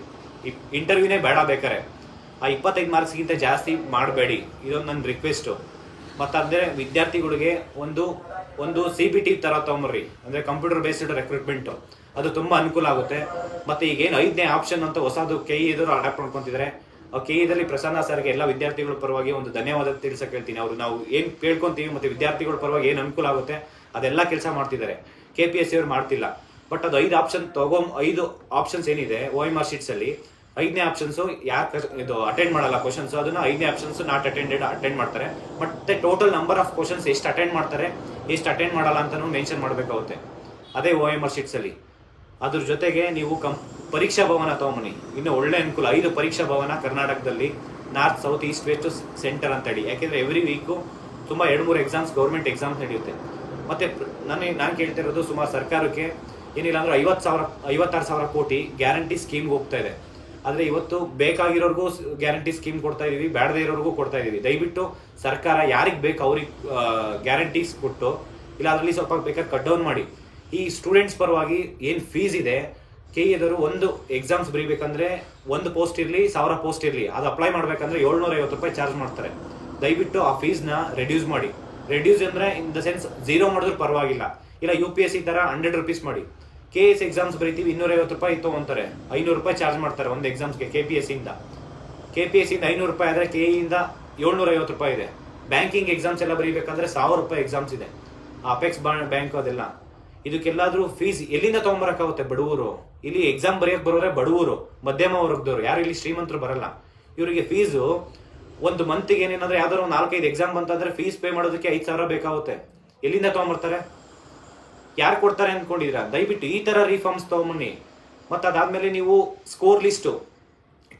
ಇಂಟರ್ವ್ಯೂನೇ ಬೇಡ ಬೇಕಾರೆ. ಆ ಇಪ್ಪತ್ತೈದು ಮಾರ್ಕ್ಸ್ಗಿಂತ ಜಾಸ್ತಿ ಮಾಡಬೇಡಿ. ಇದೊಂದು ನನ್ನ ರಿಕ್ವೆಸ್ಟು ಮತ್ತಂದ್ರೆ ವಿದ್ಯಾರ್ಥಿಗಳಿಗೆ ಒಂದು ಒಂದು ಸಿ ಬಿ ಟಿ ಥರ ತೊಗೊಂಬರ್ರಿ. ಅಂದರೆ ಕಂಪ್ಯೂಟರ್ ಬೇಸ್ಡ್ ರೆಕ್ರೂಟ್ಮೆಂಟು ಅದು ತುಂಬ ಅನುಕೂಲ ಆಗುತ್ತೆ. ಮತ್ತು ಈಗೇನು ಐದನೇ ಆಪ್ಷನ್ ಅಂತ ಹೊಸದು ಕೆ ಎದುರು ಅಡಾಪ್ಟ್ ಮಾಡ್ಕೊತಿದ್ದಾರೆ ಆ ಕೆ ಇದಲ್ಲಿ ಪ್ರಸನ್ನ ಸರ್ಗೆ ಎಲ್ಲ ವಿದ್ಯಾರ್ಥಿಗಳ ಪರವಾಗಿ ಒಂದು ಧನ್ಯವಾದ ತಿಳಿಸಕ್ಕೆ ಹೇಳ್ತೀನಿ. ಅವರು ನಾವು ಏನು ಕೇಳ್ಕೊತೀವಿ ಮತ್ತು ವಿದ್ಯಾರ್ಥಿಗಳ ಪರವಾಗಿ ಏನು ಅನುಕೂಲ ಆಗುತ್ತೆ, ಅದೆಲ್ಲ ಕೆಲಸ ಮಾಡ್ತಿದ್ದಾರೆ ಕೆ ಪಿ ಎಸ್ ಸಿ ಅವ್ರು ಮಾಡ್ತಿಲ್ಲ. ಬಟ್ ಅದು ಐದು ಆಪ್ಷನ್ ತಗೋ ಐದು ಆಪ್ಷನ್ಸ್ ಏನಿದೆ ಓ ಎಂ ಆರ್ ಶೀಟ್ಸ್ ಅಲ್ಲಿ. ಐದನೇ ಆಪ್ಷನ್ಸ್ ಯಾಕೆ ಇದು ಅಟೆಂಡ್ ಮಾಡಲ್ಲ ಕ್ವಶನ್ಸ್ ಅದನ್ನ ಐದನೇ ಆಪ್ಷನ್ಸ್ ನಾಟ್ ಅಟೆಂಡೆಡ್ ಅಟೆಂಡ್ ಮಾಡ್ತಾರೆ. ಮತ್ತೆ ಟೋಟಲ್ ನಂಬರ್ ಆಫ್ ಕ್ವಶನ್ಸ್ ಎಷ್ಟು ಅಟೆಂಡ್ ಮಾಡ್ತಾರೆ, ಎಷ್ಟು ಅಟೆಂಡ್ ಮಾಡಲ್ಲ ಅಂತಾನು ಮೆನ್ಷನ್ ಮಾಡಬೇಕಾಗುತ್ತೆ. ಅದೇ ಓ ಎಂ ಆರ್ ಶೀಟ್ಸ್ ಅಲ್ಲಿ. ಅದ್ರ ಜೊತೆಗೆ ನೀವು ಕಂ, ಪರೀಕ್ಷಾ ಭವನ ತಗೊಂಬನ್ನಿ. ಇನ್ನು ಒಳ್ಳೆ ಅನುಕೂಲ. ಐದು ಪರೀಕ್ಷಾ ಭವನ ಕರ್ನಾಟಕದಲ್ಲಿ north, south, east, west centre ಅಂತ ಹೇಳಿ. ಯಾಕೆಂದ್ರೆ ಎವ್ರಿ ವೀಕು ತುಂಬಾ ಎರಡು, ಮೂರು ಎಕ್ಸಾಮ್ಸ್ ಗೌರ್ಮೆಂಟ್ ಎಕ್ಸಾಮ್ಸ್ ನಡೆಯುತ್ತೆ. ಮತ್ತೆ ನಾನು ನಾನು ಕೇಳ್ತಿರೋದು ಸುಮಾರು ಸರ್ಕಾರಕ್ಕೆ ಏನಿಲ್ಲ ಅಂದ್ರೆ ಐವತ್ತು ಸಾವಿರ, ಐವತ್ತಾರು ಸಾವಿರ ಕೋಟಿ ಗ್ಯಾರಂಟಿ ಸ್ಕೀಮ್ಗೆ ಹೋಗ್ತಾ ಇದೆ. ಆದ್ರೆ ಇವತ್ತು ಬೇಕಾಗಿರೋರ್ಗೂ ಗ್ಯಾರಂಟಿ ಸ್ಕೀಮ್ ಕೊಡ್ತಾ ಇದೀವಿ ಬೇಡದೇ ಇರೋರ್ಗೂ ಕೊಡ್ತಾ ಇದೀವಿ. ದಯವಿಟ್ಟು ಸರ್ಕಾರ ಯಾರಿಗೆ ಬೇಕು ಅವ್ರಿಗೆ ಗ್ಯಾರಂಟೀಸ್ ಕೊಟ್ಟು, ಇಲ್ಲ ಅದರಲ್ಲಿ ಸ್ವಲ್ಪ ಬೇಕಾದ್ರೆ ಕಟ್ ಡೌನ್ ಮಾಡಿ. ಈ ಸ್ಟೂಡೆಂಟ್ಸ್ ಪರವಾಗಿ ಏನು ಫೀಸ್ ಇದೆ, ಕೆ ಎದವರು ಒಂದು ಎಕ್ಸಾಮ್ಸ್ ಬರೀಬೇಕಂದ್ರೆ ಒಂದು ಪೋಸ್ಟ್ ಇರಲಿ, ಸಾವಿರ ಪೋಸ್ಟ್ ಇರಲಿ, ಅದು ಅಪ್ಲೈ ಮಾಡಬೇಕಂದ್ರೆ ಏಳ್ನೂರ ಐವತ್ತು ರೂಪಾಯಿ ಚಾರ್ಜ್ ಮಾಡ್ತಾರೆ. ದಯವಿಟ್ಟು ಆ ಫೀಸ್ನ ರೆಡ್ಯೂಸ್ ಮಾಡಿ. ರೆಡ್ಯೂಸ್ ಅಂದ್ರೆ ಇನ್ ದ ಸೆನ್ಸ್ ಝೀರೋ ಮಾಡಿದ್ರು ಪರವಾಗಿಲ್ಲ. ಇಲ್ಲ ಯು ಪಿ ಎಸ್ ಸಿ ತರ ಹಂಡ್ರೆಡ್ ರುಪೀಸ್ ಮಾಡಿ. ಕೆ ಎಸ್ ಎಕ್ಸಾಮ್ಸ್ ಬರೀತೀವಿ, ಇನ್ನೂರೈವತ್ತು ರೂಪಾಯಿ ತೊಗೊಂತಾರೆ. ಐನೂರು ರೂಪಾಯಿ ಚಾರ್ಜ್ ಮಾಡ್ತಾರೆ ಒಂದು ಎಕ್ಸಾಮ್ಸ್ಗೆ ಕೆ ಪಿ ಎಸ್ ಇಂದ. ಕೆ ಪಿ ಎಸ್ ಇಂದ ಐನೂರು ರೂಪಾಯಿ ಆದರೆ ಕೆ ಇಂದ ಏಳ್ನೂರ ಐವತ್ತು ರೂಪಾಯಿ ಇದೆ. ಬ್ಯಾಂಕಿಂಗ್ ಎಕ್ಸಾಮ್ಸ್ ಎಲ್ಲ ಬರೀಬೇಕಂದ್ರೆ ಸಾವಿರ ರೂಪಾಯಿ ಎಕ್ಸಾಮ್ಸ್ ಇದೆ. ಅಪೆಕ್ಸ್ ಬ್ಯಾಂಕ್ ಅದೆಲ್ಲ. ಇದಕ್ಕೆಲ್ಲಾದರೂ ಫೀಸ್ ಎಲ್ಲಿಂದ ತಗೊಂಬರಕ್ಕಾಗುತ್ತೆ? ಬಡವರು. ಇಲ್ಲಿ ಎಕ್ಸಾಮ್ ಬರೆಯೋಕ್ಕೆ ಬರೋರೆ ಬಡವರು, ಮಧ್ಯಮ ವರ್ಗದವರು. ಯಾರು ಇಲ್ಲಿ ಶ್ರೀಮಂತರು ಬರಲ್ಲ. ಇವರಿಗೆ ಫೀಸು ಒಂದು ಮಂತಿಗೆ ಏನೇನಂದ್ರೆ ಯಾವ್ದಾದ್ರು ಒಂದು ನಾಲ್ಕೈದು ಎಕ್ಸಾಮ್ ಬಂತಂದ್ರೆ ಫೀಸ್ ಪೇ ಮಾಡೋದಕ್ಕೆ ಐದು ಸಾವಿರ ಬೇಕಾಗುತ್ತೆ. ಎಲ್ಲಿಂದ ತಗೊಂಬರ್ತಾರೆ? ಯಾರು ಕೊಡ್ತಾರೆ ಅಂದ್ಕೊಂಡಿದ್ದೀರಾ ದಯವಿಟ್ಟು ಈ ಥರ ರಿಫಾರ್ಮ್ಸ್ ತೊಗೊಂಬನ್ನಿ. ಮತ್ತು ಅದಾದಮೇಲೆ ನೀವು score list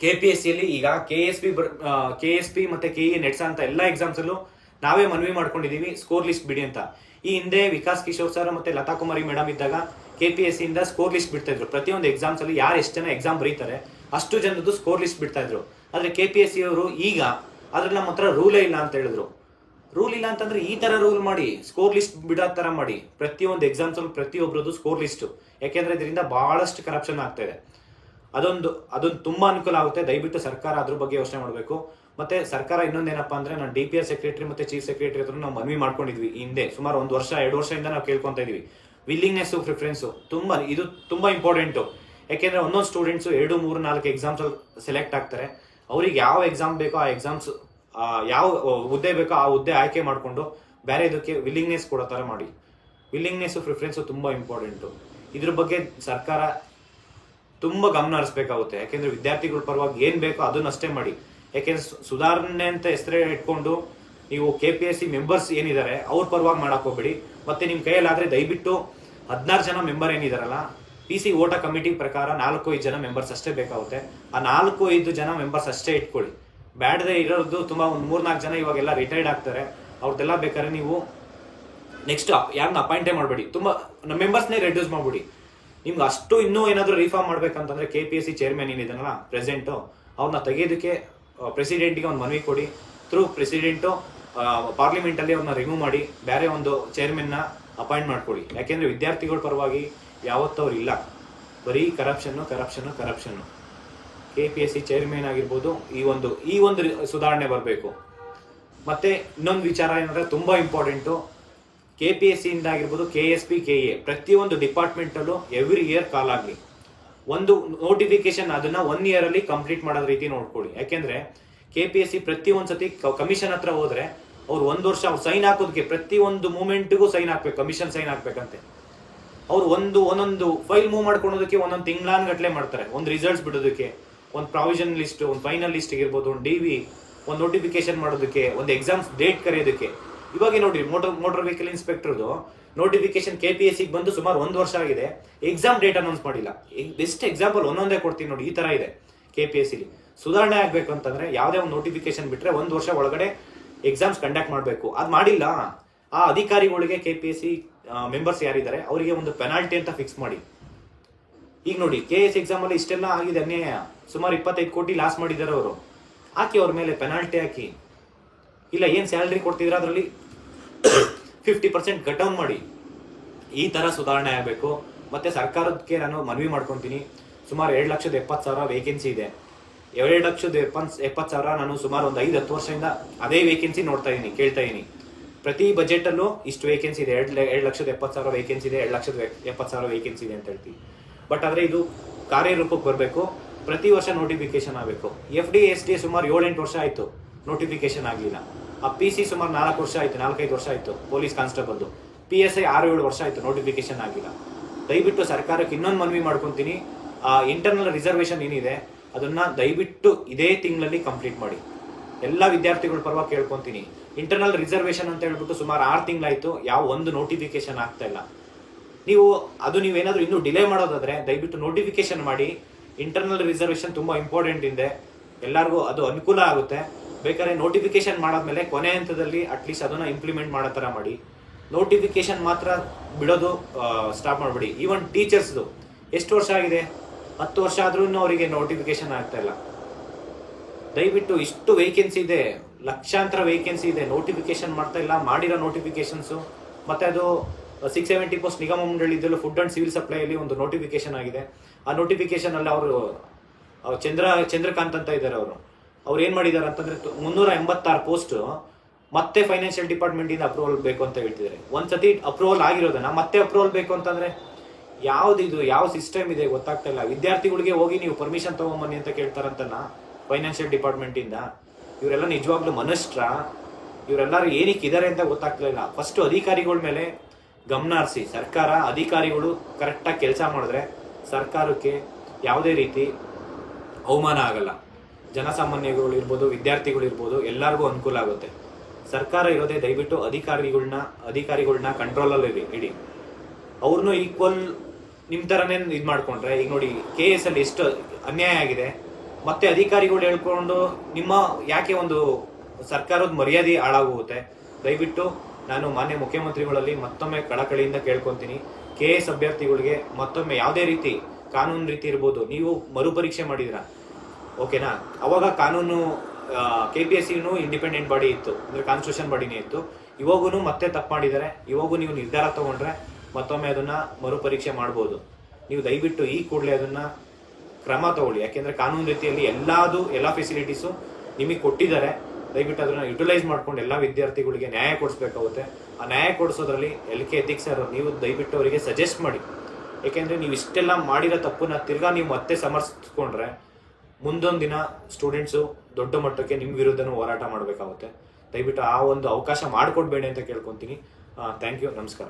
K P S ಸಿಯಲ್ಲಿ ಈಗ K S P K S P ಮತ್ತು ಕೆ ಇ ನೆಟ್ಸ ಅಂತ ಎಲ್ಲ ಎಕ್ಸಾಮ್ಸಲ್ಲೂ ನಾವೇ ಮನವಿ ಮಾಡ್ಕೊಂಡಿದ್ದೀವಿ. ಸ್ಕೋರ್ ಲಿಸ್ಟ್ ಬಿಡಿ ಅಂತ. ಈ ಹಿಂದೆ ವಿಕಾಸ್ ಕಿಶೋರ್ ಸರ್ ಮತ್ತು ಲತಾ ಕುಮಾರಿ ಮೇಡಮ್ ಇದ್ದಾಗ ಕೆ ಪಿ ಎಸ್ ಸಿಯಿಂದ ಸ್ಕೋರ್ ಲಿಸ್ಟ್ ಬಿಡ್ತಾ ಇದ್ರು. ಪ್ರತಿಯೊಂದು ಎಕ್ಸಾಮ್ಸಲ್ಲಿ ಯಾರು ಎಷ್ಟು ಜನ ಎಕ್ಸಾಮ್ ಬರೀತಾರೆ, ಅಷ್ಟು ಜನದ್ದು ಸ್ಕೋರ್ ಲಿಸ್ಟ್ ಬಿಡ್ತಾ ಇದ್ರು. ಆದರೆ ಕೆ ಪಿ ಎಸ್ ಸಿ ಅವರು ಈಗ ಅದ್ರಲ್ಲಿ ನಮ್ಮ ಹತ್ರ ರೂಲೇ ಇಲ್ಲ ಅಂತ ಹೇಳಿದ್ರು. ರೂಲ್ ಇಲ್ಲ ಅಂತಂದ್ರೆ ಈ ತರ ರೂಲ್ ಮಾಡಿ ಸ್ಕೋರ್ ಲಿಸ್ಟ್ ಬಿಡೋ ತರ ಮಾಡಿ. ಪ್ರತಿಯೊಂದು ಎಕ್ಸಾಮ್ಸ್ ಅಲ್ಲಿ ಪ್ರತಿಯೊಬ್ಬರದ್ದು ಸ್ಕೋರ್ ಲಿಸ್ಟ್ ಯಾಕೆಂದ್ರೆ ಇದರಿಂದ ಬಹಳಷ್ಟು ಕರಪ್ಷನ್ ಆಗ್ತಾ ಇದೆ. ಅದೊಂದು ಅದೊಂದು ತುಂಬಾ ಅನುಕೂಲ ಆಗುತ್ತೆ. ದಯವಿಟ್ಟು ಸರ್ಕಾರ ಅದ್ರ ಬಗ್ಗೆ ಯೋಚನೆ ಮಾಡಬೇಕು. ಮತ್ತೆ ಸರ್ಕಾರ ಇನ್ನೊಂದೇನಪ್ಪ ಅಂದ್ರೆ ನಾನು ಡಿ ಪಿ ಎಸ್ ಸೆಕ್ರೆಟರಿ ಮತ್ತೆ ಚೀಫ್ ಸೆಕ್ರೆಟರಿ ಹತ್ರ ನಾವು ಮನವಿ ಮಾಡ್ಕೊಂಡಿದ್ವಿ ಹಿಂದೆ. ಸುಮಾರು ಒಂದು ವರ್ಷ, ಎರಡು ವರ್ಷದಿಂದ ನಾವು ಕೇಳ್ಕೊಂತ ಇದೀವಿ. ವಿಲ್ಲಿಂಗ್ನೆಸ್ ಪ್ರಿಫರೆನ್ಸ್ ತುಂಬಾ, ಇದು ತುಂಬಾ ಇಂಪಾರ್ಟೆಂಟು ಯಾಕೆಂದ್ರೆ ಒಂದೊಂದು ಸ್ಟೂಡೆಂಟ್ಸ್ ಎರಡು, ಮೂರು, ನಾಲ್ಕು ಎಕ್ಸಾಮ್ಸ್ ಸೆಲೆಕ್ಟ್ ಆಗ್ತಾರೆ. ಅವ್ರಿಗೆ ಯಾವ ಎಕ್ಸಾಮ್ ಬೇಕೋ ಆ ಎಕ್ಸಾಮ್ಸ್ ಯಾವ ಹುದ್ದೆ ಬೇಕೋ ಆ ಹುದ್ದೆ ಆಯ್ಕೆ ಮಾಡಿಕೊಂಡು ಬೇರೆ ಇದಕ್ಕೆ ವಿಲ್ಲಿಂಗ್ನೆಸ್ ಕೊಡೋ ಥರ ಮಾಡಿ. ವಿಲ್ಲಿಂಗ್ನೆಸ್ ಪ್ರಿಫರೆನ್ಸು ತುಂಬ ಇಂಪಾರ್ಟೆಂಟು ಇದ್ರ ಬಗ್ಗೆ ಸರ್ಕಾರ ತುಂಬ ಗಮನ ಹರಿಸ್ಬೇಕಾಗುತ್ತೆ. ಯಾಕೆಂದರೆ ವಿದ್ಯಾರ್ಥಿಗಳ ಪರವಾಗಿ ಏನು ಬೇಕೋ ಅದನ್ನಷ್ಟೇ ಮಾಡಿ. ಯಾಕೆಂದ್ರೆ ಸುಧಾರಣೆ ಅಂತ ಹೆಸರೇ ಇಟ್ಕೊಂಡು ನೀವು K P S C members ಏನಿದ್ದಾರೆ ಅವ್ರ ಪರವಾಗಿ ಮಾಡಕ್ ಹೋಗ್ಬೇಡಿ. ಮತ್ತೆ ನಿಮ್ಮ ಕೈಯಲ್ಲಾದರೆ ದಯವಿಟ್ಟು ಹದಿನಾರು ಜನ ಮೆಂಬರ್ ಏನಿದಾರಲ್ಲ ಪಿ ಸಿ ಓಟ ಕಮಿಟಿ ಪ್ರಕಾರ ನಾಲ್ಕು ಐದು ಜನ ಮೆಂಬರ್ಸ್ ಅಷ್ಟೇ ಬೇಕಾಗುತ್ತೆ. ಆ ನಾಲ್ಕು ಐದು ಜನ ಮೆಂಬರ್ಸ್ ಅಷ್ಟೇ ಇಟ್ಕೊಳ್ಳಿ. ಬ್ಯಾಡದೆ ಇರೋದು ತುಂಬ ಒಂದು ಮೂರ್ನಾಲ್ಕು ಜನ ಇವಾಗೆಲ್ಲ ರಿಟೈರ್ಡ್ ಆಗ್ತಾರೆ. ಅವ್ರದ್ದೆಲ್ಲ ಬೇಕಾದ್ರೆ ನೀವು ನೆಕ್ಸ್ಟ್ ಯಾರನ್ನ ಅಪಾಯಿಂಟೇ ಮಾಡಬೇಡಿ. ತುಂಬ ನಮ್ಮ ಮೆಂಬರ್ಸ್ನೇ ರೆಡ್ಯೂಸ್ ಮಾಡಿಬಿಡಿ. ನಿಮ್ಗೆ ಅಷ್ಟು ಇನ್ನೂ ಏನಾದರೂ reform ಮಾಡಬೇಕಂತಂದ್ರೆ K P S C chairman ಏನಿದ್ದಾನಲ್ಲ president ಅವ್ರನ್ನ ತೆಗೆಯೋದಕ್ಕೆ ಪ್ರೆಸಿಡೆಂಟ್ಗೆ ಒಂದು ಮನವಿ ಕೊಡಿ. ಥ್ರೂ ಪ್ರೆಸಿಡೆಂಟು ಪಾರ್ಲಿಮೆಂಟಲ್ಲಿ ಅವ್ರನ್ನ ರಿಮೂವ್ ಮಾಡಿ, ಬೇರೆ ಒಂದು ಚೇರ್ಮನ್ನ ಅಪಾಯಿಂಟ್ ಮಾಡಿಕೊಡಿ. ಯಾಕೆಂದರೆ ವಿದ್ಯಾರ್ಥಿಗಳ ಪರವಾಗಿ ಯಾವತ್ತೂ ಅವ್ರು ಇಲ್ಲ. ಬರೀ corruption corruption corruption K P S C chairman ಆಗಿರ್ಬೋದು, ಈ ಒಂದು ಈ ಒಂದು ಸುಧಾರಣೆ ಬರಬೇಕು. ಮತ್ತೆ ಇನ್ನೊಂದು ವಿಚಾರ ಏನಂದ್ರೆ ತುಂಬಾ ಇಂಪಾರ್ಟೆಂಟು ಕೆ ಪಿ ಎಸ್ ಸಿಯಿಂದ ಆಗಿರ್ಬೋದು K S P K A ಪ್ರತಿಯೊಂದು ಡಿಪಾರ್ಟ್ಮೆಂಟಲ್ಲೂ ಎವ್ರಿ ಇಯರ್ ಕಾಲ್ ಆಗಲಿ. ಒಂದು ನೋಟಿಫಿಕೇಶನ್ ಅದನ್ನ ಒನ್ ಇಯರ್ ಅಲ್ಲಿ ಕಂಪ್ಲೀಟ್ ಮಾಡೋ ರೀತಿ ನೋಡ್ಕೊಳ್ಳಿ. ಯಾಕೆಂದರೆ ಕೆ ಪಿ ಎಸ್ ಸಿ ಪ್ರತಿಯೊಂದು ಸತಿ ಕಮಿಷನ್ ಹತ್ರ ಹೋದ್ರೆ ಅವ್ರು ಒಂದು ವರ್ಷ ಅವ್ರು ಸೈನ್ ಹಾಕೋದಕ್ಕೆ ಪ್ರತಿಯೊಂದು ಮೂಮೆಂಟ್ಗೂ ಸೈನ್ ಹಾಕ್ಬೇಕು ಕಮಿಷನ್ ಸೈನ್ ಹಾಕ್ಬೇಕಂತೆ. ಅವ್ರು ಒಂದು, ಒಂದೊಂದು ಫೈಲ್ ಮೂವ್ ಮಾಡ್ಕೊಳೋದಕ್ಕೆ ಒಂದೊಂದು ತಿಂಗಳಾನ್ ಗಟ್ಲೆ ಮಾಡ್ತಾರೆ, ಒಂದು ರಿಸಲ್ಟ್ಸ್ ಬಿಡೋದಕ್ಕೆ. ಒಂದು ಪ್ರಾವಿಷನ್ ಲಿಸ್ಟ್ ಒಂದು ಫೈನಲ್ ಲಿಸ್ಟ್ ಇರ್ಬೋದು ಒಂದು ಡಿ ವಿ ಒಂದು ನೋಟಿಫಿಕೇಶನ್ ಮಾಡೋದಕ್ಕೆ, ಒಂದು ಎಕ್ಸಾಮ್ಸ್ ಡೇಟ್ ಕರೆಯೋದಕ್ಕೆ. ಇವಾಗ ನೋಡಿ ಮೋಟರ್ ಮೋಟರ್ ವೆಹಿಕಲ್ ಇನ್ಸ್ಪೆಕ್ಟರ್ದು ನೋಟಿಫಿಕೇಶನ್ ಕೆ ಪಿ ಎಸ್ ಸಿಗೆ ಬಂದು ಸುಮಾರು ಒಂದು ವರ್ಷ ಆಗಿದೆ. ಎಕ್ಸಾಮ್ ಡೇಟ್ ಅನೌನ್ಸ್ ಮಾಡಿಲ್ಲ. ಬೆಸ್ಟ್ ಎಕ್ಸಾಂಪಲ್ ಒಂದೊಂದೇ ಕೊಡ್ತೀನಿ ನೋಡಿ, ಈ ತರ ಇದೆ ಕೆ ಪಿ ಎಸ್ ಸಿಲಿ ಸುಧಾರಣೆ ಆಗಬೇಕು ಅಂತಂದ್ರೆ ಯಾವುದೇ ಒಂದು ನೋಟಿಫಿಕೇಶನ್ ಬಿಟ್ಟರೆ ಒಂದು ವರ್ಷ ಒಳಗಡೆ ಎಕ್ಸಾಮ್ಸ್ ಕಂಡಕ್ಟ್ ಮಾಡಬೇಕು. ಅದು ಮಾಡಿಲ್ಲ. ಆ ಅಧಿಕಾರಿಗಳಿಗೆ K P S C members ಯಾರಿದ್ದಾರೆ, ಅವರಿಗೆ ಒಂದು ಪೆನಾಲ್ಟಿ ಅಂತ ಫಿಕ್ಸ್ ಮಾಡಿ. ಈಗ ನೋಡಿ ಕೆ ಎಸ್ ಎಕ್ಸಾಮ್ ಅಲ್ಲಿ ಇಷ್ಟೆಲ್ಲ ಆಗಿದೆ ಅನ್ಯಾಯ. ಸುಮಾರು ಇಪ್ಪತ್ತೈದು ಕೋಟಿ ಲಾಸ್ ಮಾಡಿದ್ದಾರೆ ಅವರು. ಹಾಕಿ ಅವ್ರ ಮೇಲೆ ಪೆನಾಲ್ಟಿ ಹಾಕಿ. ಇಲ್ಲ, ಏನು ಸ್ಯಾಲ್ರಿ ಕೊಡ್ತಿದ್ರ ಅದರಲ್ಲಿ? ಫಿಫ್ಟಿ ಪರ್ಸೆಂಟ್ ಕಟ್ ಡೌನ್ ಮಾಡಿ. ಈ ತರ ಸುಧಾರಣೆ ಆಗಬೇಕು. ಮತ್ತೆ ಸರ್ಕಾರಕ್ಕೆ ನಾನು ಮನವಿ ಮಾಡ್ಕೊತೀನಿ. ಸುಮಾರು ಎರಡು ಲಕ್ಷದ ಎಪ್ಪತ್ತು ಸಾವಿರ ವೇಕೆನ್ಸಿ ಇದೆ. ಎರಡು ಲಕ್ಷದ ಎಪ್ಪತ್ ಎಪ್ಪತ್ತು ಸಾವಿರ ನಾನು ಸುಮಾರು ಒಂದು ಐದು, ಹತ್ತು ವರ್ಷದಿಂದ ಅದೇ ವೇಕೆನ್ಸಿ ನೋಡ್ತಾ ಇದ್ದೀನಿ ಕೇಳ್ತಾ ಇದ್ದೀನಿ ಪ್ರತಿ ಬಜೆಟಲ್ಲೂ ಇಷ್ಟು ವೇಕೆನ್ಸಿ ಇದೆ. ಎರಡು ಎರಡು ಲಕ್ಷದ ಎಪ್ಪತ್ತು ಸಾವಿರ ವೇಕೆನ್ಸಿ ಇದೆ, ಎರಡು ಲಕ್ಷದ ಎಪ್ಪತ್ತು ಸಾವಿರ ವೇಕೆನ್ಸಿ ಇದೆ ಅಂತ ಹೇಳ್ತೀವಿ. ಬಟ್ ಆದರೆ ಇದು ಕಾರ್ಯರೂಪಕ್ಕೆ ಬರಬೇಕು. ಪ್ರತಿ ವರ್ಷ ನೋಟಿಫಿಕೇಶನ್ ಆಗಬೇಕು. ಎಫ್ ಡಿ ಎಸ್ ಡಿ ಸುಮಾರು ಏಳೆಂಟು ವರ್ಷ ಆಯಿತು ನೋಟಿಫಿಕೇಶನ್ ಆಗಲಿಲ್ಲ. ಆ ಪಿ ಸಿ ಸುಮಾರು ನಾಲ್ಕು ವರ್ಷ ಆಯಿತು, ನಾಲ್ಕೈದು ವರ್ಷ ಆಯಿತು ಪೊಲೀಸ್ ಕಾನ್ಸ್ಟೇಬಲ್ದು ಪಿ ಎಸ್ ಐ ಆರು ಏಳು ವರ್ಷ ಆಯಿತು ನೋಟಿಫಿಕೇಶನ್ ಆಗಿಲ್ಲ. ದಯವಿಟ್ಟು ಸರ್ಕಾರಕ್ಕೆ ಇನ್ನೊಂದು ಮನವಿ ಮಾಡ್ಕೊತೀನಿ. ಆ ಇಂಟರ್ನಲ್ ರಿಸರ್ವೇಷನ್ ಏನಿದೆ, ಅದನ್ನ ದಯವಿಟ್ಟು ಇದೇ ತಿಂಗಳಲ್ಲಿ ಕಂಪ್ಲೀಟ್ ಮಾಡಿ. ಎಲ್ಲ ವಿದ್ಯಾರ್ಥಿಗಳ ಪರವಾಗಿ ಕೇಳ್ಕೊತೀನಿ. ಇಂಟರ್ನಲ್ ರಿಸರ್ವೇಷನ್ ಅಂತ ಹೇಳ್ಬಿಟ್ಟು ಸುಮಾರು ಆರು ತಿಂಗಳಾಯಿತು. ಯಾವ ಒಂದು ನೋಟಿಫಿಕೇಶನ್ ಆಗ್ತಾ ಇಲ್ಲ. ನೀವು, ಅದು ನೀವೇನಾದ್ರೂ ಇನ್ನೂ ಡಿಲೇ ಮಾಡೋದಾದರೆ ದಯವಿಟ್ಟು ನೋಟಿಫಿಕೇಶನ್ ಮಾಡಿ. ಇಂಟರ್ನಲ್ ರಿಸರ್ವೇಷನ್ ತುಂಬ ಇಂಪಾರ್ಟೆಂಟ್ ಇದೆ. ಎಲ್ಲರಿಗೂ ಅದು ಅನುಕೂಲ ಆಗುತ್ತೆ. ಬೇಕಾದ್ರೆ ನೋಟಿಫಿಕೇಶನ್ ಮಾಡಾದ್ಮೇಲೆ ಕೊನೆ ಹಂತದಲ್ಲಿ ಅಟ್ಲೀಸ್ಟ್ ಅದನ್ನು ಇಂಪ್ಲಿಮೆಂಟ್ ಮಾಡೋ ಥರ ಮಾಡಿ. ನೋಟಿಫಿಕೇಶನ್ ಮಾತ್ರ ಬಿಡೋದು ಸ್ಟಾಪ್ ಮಾಡಿಬಿಡಿ. ಈವನ್ ಟೀಚರ್ಸ್ದು ಎಷ್ಟು ವರ್ಷ ಆಗಿದೆ? ಹತ್ತು ವರ್ಷ ಆದ್ರೂ ಅವರಿಗೆ ನೋಟಿಫಿಕೇಶನ್ ಆಗ್ತಾ ಇಲ್ಲ. ದಯವಿಟ್ಟು ಇಷ್ಟು ವೇಕೆನ್ಸಿ ಇದೆ, ಲಕ್ಷಾಂತರ ವೇಕೆನ್ಸಿ ಇದೆ ನೋಟಿಫಿಕೇಶನ್ ಮಾಡ್ತಾ ಇಲ್ಲ, ಮಾಡಿರೋ ನೋಟಿಫಿಕೇಶನ್ಸು ಮತ್ತು ಅದು ಸಿಕ್ಸ್ ಸೆವೆಂಟಿ ಪೋಸ್ಟ್ ನಿಗಮ ಮಂಡಳಿ ಇದ್ದಲ್ಲೂ ಫುಡ್ ಅಂಡ್ ಸಿವಿಲ್ ಸಪ್ಲೈಯಲ್ಲಿ ಒಂದು ನೋಟಿಫಿಕೇಶನ್ ಆಗಿದೆ. ಆ ನೋಟಿಫಿಕೇಶನ್ ಅಲ್ಲಿ ಅವರು ಚಂದ್ರ, ಚಂದ್ರಕಾಂತ್ ಅಂತ ಇದ್ದಾರೆ ಅವರು. ಅವ್ರು ಏನ್ ಮಾಡಿದ್ದಾರೆ ಅಂತಂದ್ರೆ ಮುನ್ನೂರ ಎಂಬತ್ತಾರು ಪೋಸ್ಟ್ ಮತ್ತೆ ಫೈನಾನ್ಷಿಯಲ್ ಡಿಪಾರ್ಟ್ಮೆಂಟ್ ಇಂದ ಅಪ್ರೂವಲ್ ಬೇಕು ಅಂತ ಹೇಳ್ತಿದ್ದಾರೆ. ಒಂದ್ಸತಿ ಅಪ್ರೂವಲ್ ಆಗಿರೋದನ್ನ ಮತ್ತೆ ಅಪ್ರೂವಲ್ ಬೇಕು ಅಂತಂದ್ರೆ ಇದು ಯಾವ ಸಿಸ್ಟಮ್ ಇದೆ ಗೊತ್ತಾಗ್ತಾ ಇಲ್ಲ. ವಿದ್ಯಾರ್ಥಿಗಳಿಗೆ ಹೋಗಿ ನೀವು ಪರ್ಮಿಷನ್ ತಗೊಂಬನ್ನಿ ಅಂತ ಕೇಳ್ತಾರಂತಲ್ಲ ಫೈನಾನ್ಷಿಯಲ್ ಡಿಪಾರ್ಟ್ಮೆಂಟ್ ಇಂದ. ಇವರೆಲ್ಲ ನಿಜವಾಗ್ಲೂ ಮನಸ್ಟ್ರ ಇವರೆಲ್ಲರೂ ಏನಕ್ಕೆ ಇದಾರೆ ಅಂತ ಗೊತ್ತಾಗ್ತಾ ಇಲ್ಲ. ಫಸ್ಟ್ ಅಧಿಕಾರಿಗಳ ಮೇಲೆ ಗಮನ ಹರಿಸಿ ಸರ್ಕಾರ ಅಧಿಕಾರಿಗಳು ಕರೆಕ್ಟಾಗಿ ಕೆಲಸ ಮಾಡಿದ್ರೆ ಸರ್ಕಾರಕ್ಕೆ ಯಾವುದೇ ರೀತಿ ಅವಮಾನ ಆಗಲ್ಲ. ಜನಸಾಮಾನ್ಯಗಳು ಇರ್ಬೋದು, ವಿದ್ಯಾರ್ಥಿಗಳು ಇರ್ಬೋದು, ಎಲ್ಲರಿಗೂ ಅನುಕೂಲ ಆಗುತ್ತೆ. ಸರ್ಕಾರ ಇರೋದೇ ದಯವಿಟ್ಟು ಅಧಿಕಾರಿಗಳನ್ನ ಅಧಿಕಾರಿಗಳನ್ನ ಕಂಟ್ರೋಲಲ್ಲಿ ಇಡಿ. ಅವ್ರನ್ನೂ ಈಕ್ವಲ್ ನಿಮ್ಮ ಥರನೇ ಇದು ಮಾಡಿಕೊಂಡ್ರೆ, ಈಗ ನೋಡಿ ಕೆ ಎಸ್ ಅಲ್ಲಿ ಎಷ್ಟು ಅನ್ಯಾಯ ಆಗಿದೆ. ಮತ್ತೆ ಅಧಿಕಾರಿಗಳು ಹೇಳ್ಕೊಂಡು ನಿಮ್ಮ ಯಾಕೆ ಒಂದು ಸರ್ಕಾರದ ಮರ್ಯಾದೆ ಹಾಳಾಗುತ್ತೆ ದಯವಿಟ್ಟು ನಾನು ಮಾನ್ಯ ಮುಖ್ಯಮಂತ್ರಿಗಳಲ್ಲಿ ಮತ್ತೊಮ್ಮೆ ಕಳಕಳಿಯಿಂದ ಕೇಳ್ಕೊತೀನಿ. ಕೆ ಎಸ್ ಅಭ್ಯರ್ಥಿಗಳಿಗೆ ಮತ್ತೊಮ್ಮೆ ಯಾವುದೇ ರೀತಿ ಕಾನೂನು ರೀತಿ ಇರ್ಬೋದು, ನೀವು ಮರುಪರೀಕ್ಷೆ ಮಾಡಿದಿರ ಓಕೆನಾ? ಅವಾಗ ಕಾನೂನು ಕೆ ಪಿ ಎಸ್ ಸಿನೂ ಇಂಡಿಪೆಂಡೆಂಟ್ ಬಾಡಿ ಇತ್ತು, ಅಂದರೆ ಕಾನ್ಸ್ಟಿಟ್ಯೂಷನ್ ಬಾಡಿನೇ ಇತ್ತು. ಇವಾಗೂ ಮತ್ತೆ ತಪ್ಪು ಮಾಡಿದ್ದಾರೆ. ಇವಾಗೂ ನೀವು ನಿರ್ಧಾರ ತಗೊಂಡ್ರೆ ಮತ್ತೊಮ್ಮೆ ಅದನ್ನು ಮರುಪರೀಕ್ಷೆ ಮಾಡ್ಬೋದು. ನೀವು ದಯವಿಟ್ಟು ಈ ಕೂಡಲೇ ಅದನ್ನು ಕ್ರಮ ತಗೊಳ್ಳಿ. ಯಾಕೆಂದರೆ ಕಾನೂನು ರೀತಿಯಲ್ಲಿ ಎಲ್ಲಾದು, ಎಲ್ಲ ಫೆಸಿಲಿಟೀಸು ನಿಮಗೆ ಕೊಟ್ಟಿದ್ದಾರೆ. ದಯವಿಟ್ಟು ಅದನ್ನ ಯುಟಿಲೈಸ್ ಮಾಡ್ಕೊಂಡು ಎಲ್ಲ ವಿದ್ಯಾರ್ಥಿಗಳಿಗೆ ನ್ಯಾಯ ಕೊಡಿಸ್ಬೇಕಾಗುತ್ತೆ. ಆ ನ್ಯಾಯ ಕೊಡಿಸೋದ್ರಲ್ಲಿ ಎಲ್ ಕೆ ಎಥಿಕ್ಸ್ ಸರ್, ನೀವು ದಯವಿಟ್ಟು ಅವರಿಗೆ ಸಜೆಸ್ಟ್ ಮಾಡಿ. ಯಾಕೆಂದ್ರೆ ನೀವು ಇಷ್ಟೆಲ್ಲ ಮಾಡಿರೋ ತಪ್ಪನ್ನ ತಿರ್ಗಾ ನೀವು ಮತ್ತೆ ಸಮರ್ಸ್ಕೊಂಡ್ರೆ ಮುಂದೊಂದು ದಿನ ಸ್ಟೂಡೆಂಟ್ಸು ದೊಡ್ಡ ಮಟ್ಟಕ್ಕೆ ನಿಮ್ಮ ವಿರುದ್ಧನೂ ಹೋರಾಟ ಮಾಡಬೇಕಾಗುತ್ತೆ. ದಯವಿಟ್ಟು ಆ ಒಂದು ಅವಕಾಶ ಮಾಡಿಕೊಡ್ಬೇಡಿ ಅಂತ ಕೇಳ್ಕೊತೀನಿ. ಥ್ಯಾಂಕ್ ಯು ನಮಸ್ಕಾರ.